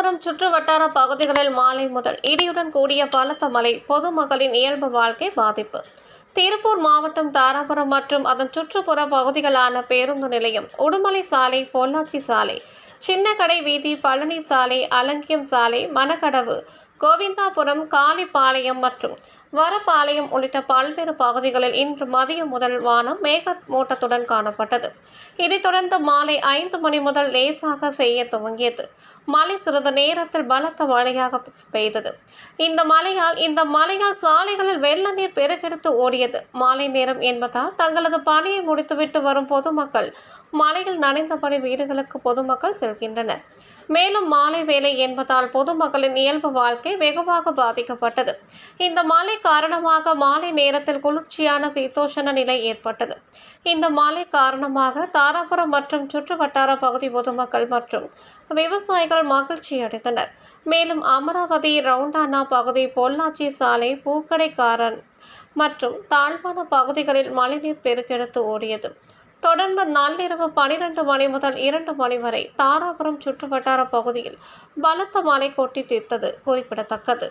தாராபுரம் சுற்று வட்டார பகுதிகளில் மாலை முதல் இடியுடன் கூடிய பலத்த மழை பொதுமக்களின் இயல்பு வாழ்க்கை பாதிப்பு. திருப்பூர் மாவட்டம் தாராபுரம் மற்றும் அதன் சுற்றுப்புற பகுதிகளான பேருந்து நிலையம் உடுமலை சாலை பொள்ளாச்சி சாலை சின்னக்கடை வீதி பழனி சாலை அலங்கியம் சாலை மணக்கடவு கோவிந்தாபுரம் காளிப்பாளையம் மற்றும் வரப்பாளையம் உள்ளிட்ட பல்வேறு பகுதிகளில் இன்று மதியம் முதல் வானம் மேகமூட்டத்துடன் காணப்பட்டது. இதைத் தொடர்ந்து மாலை ஐந்து மணி முதல் லேசாக செய்ய துவங்கியது. மழை சிறிது நேரத்தில் பலத்த மழையாக பெய்தது. இந்த மழையால் இந்த மழையால் சாலைகளில் வெள்ள நீர் பெருகெடுத்து ஓடியது. மாலை நேரம் என்பதால் தங்களது பணியை முடித்துவிட்டு வரும் பொதுமக்கள் மழையில் நனைந்தபடி வீடுகளுக்கு பொதுமக்கள் செல்கின்றனர். மேலும் மாலை வேலை என்பதால் பொதுமக்களின் இயல்பு வாழ்க்கை வெகுவாக பாதிக்கப்பட்டது. இந்த மழை காரணமாக மாலை நேரத்தில் குளிர்ச்சியான சீதோஷண நிலை ஏற்பட்டது. இந்த மழை காரணமாக தாராபுரம் மற்றும் சுற்றுவட்டார பகுதி பொதுமக்கள் மற்றும் விவசாயிகள் மகிழ்ச்சி அடைந்தனர். மேலும் அமராவதி ரவுண்டானா பகுதி பொள்ளாச்சி சாலை பூக்கடைக்காரன் மற்றும் தாழ்வான பகுதிகளில் மழைநீர் பெருக்கெடுத்து ஓடியது. தொடர்ந்து நள்ளிரவு பனிரெண்டு மணி முதல் இரண்டு மணி வரை தாராபுரம் சுற்றுவட்டார பகுதியில் பலத்த மழை கொட்டி தீர்த்தது குறிப்பிடத்தக்கது.